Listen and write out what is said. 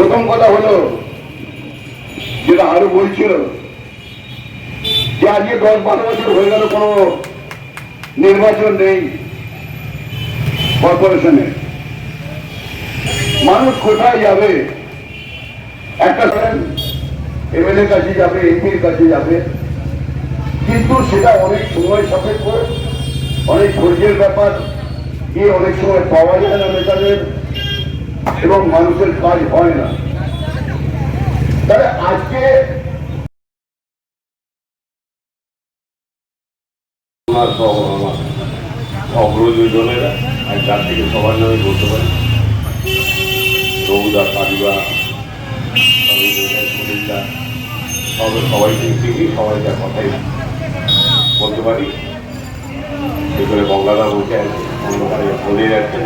প্রথম কথা হলো, যেটা আরও বলছিল যে আজকে দশ বারো বছর হয়ে গেল, কোনো নির্বাচন নেই কর্পোরেশনে। মানুষ কোথায় যাবে? একটা এমএলএ কাছে যাবে এমপির কাছে যাবে, কিন্তু সেটা অনেক সময় সাপেক্ষ, অনেক ধৈর্যের ব্যাপার, গিয়ে অনেক সময় পাওয়া যায় না নেতাদের। এবং মানুষের কাজ হয় না। তাহলে আজকে নামে বলতে পারি, রঘুদা কাজুদা সুনীলদা সবে সবাইকে চিনি সবাইকার কথাই বলতে পারি। আছে, অন্ধকারে বলে যাচ্ছেন